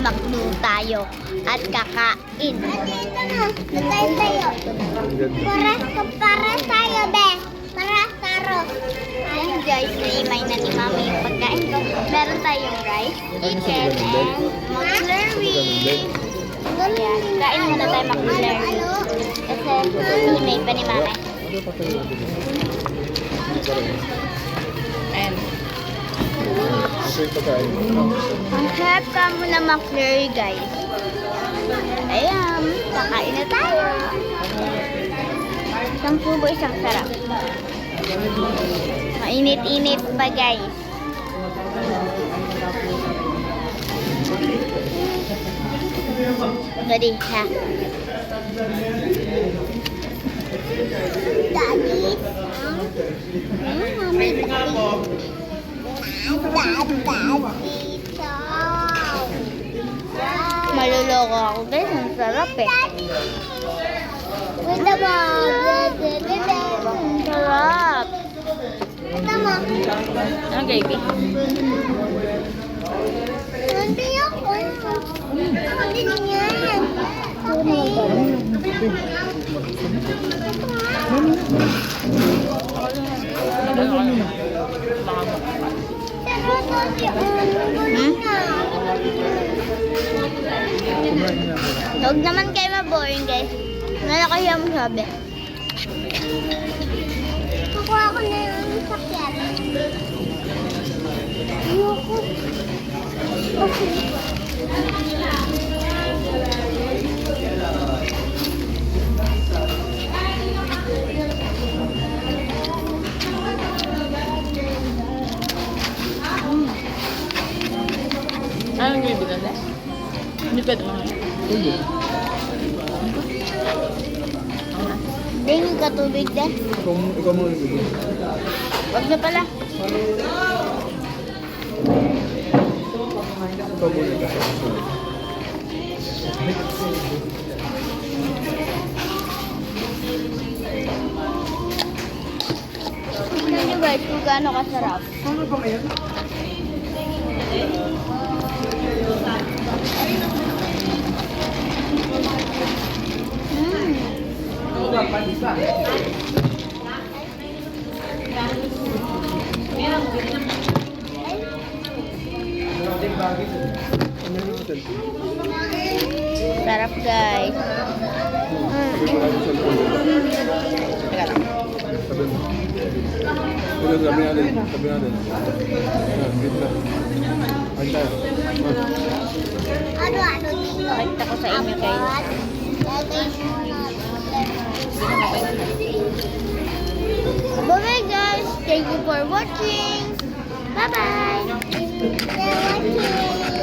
Magnu tayo at kakain. At ito na, matay tayo. Para, para sa Ayan guys, naimay na ni mami yung pagkain ko. Meron tayong rice, chicken, and McFlurry. Ayan, kain muna tayo McFlurry. Kasi himay pa ni mami. Ayan. Harap ka muna McFlurry guys. Ayan, kakain na tayo. Isang tubo, isang sarap. Mainit-init pa guys. Ready, ha? Daddy. Hmm. Dito. Maluloko ako guys, ang sarap eh. Wait mo. Ang sarap. Ang gravy. Hindi ako. Si Unggoy na. Huwag naman kayo maboring guys. Nalakahiya mo sabi. Kukuha ko na yung sakyan. Ayoko. Okay. Anong gravy doon? Hindi pwede mo. Hindi. Dingin ka tubig din. Ikaw, ikaw mo yung bibig. Huwag na pala. Ikaw mo yung bibig. Tignan nyo guys kung gaano kasarap. Ano ba ngayon? Ano cellphone? Sarap guys. Teka lang. Sabi mo. Sabi natin. Sabi natin. Ayan, dito na. Kain tayo. Ano, ano dito? Pakita ko sa inyo guys. Lagay mo na. Bye guys. Thank you for watching. Bye bye. Thank you.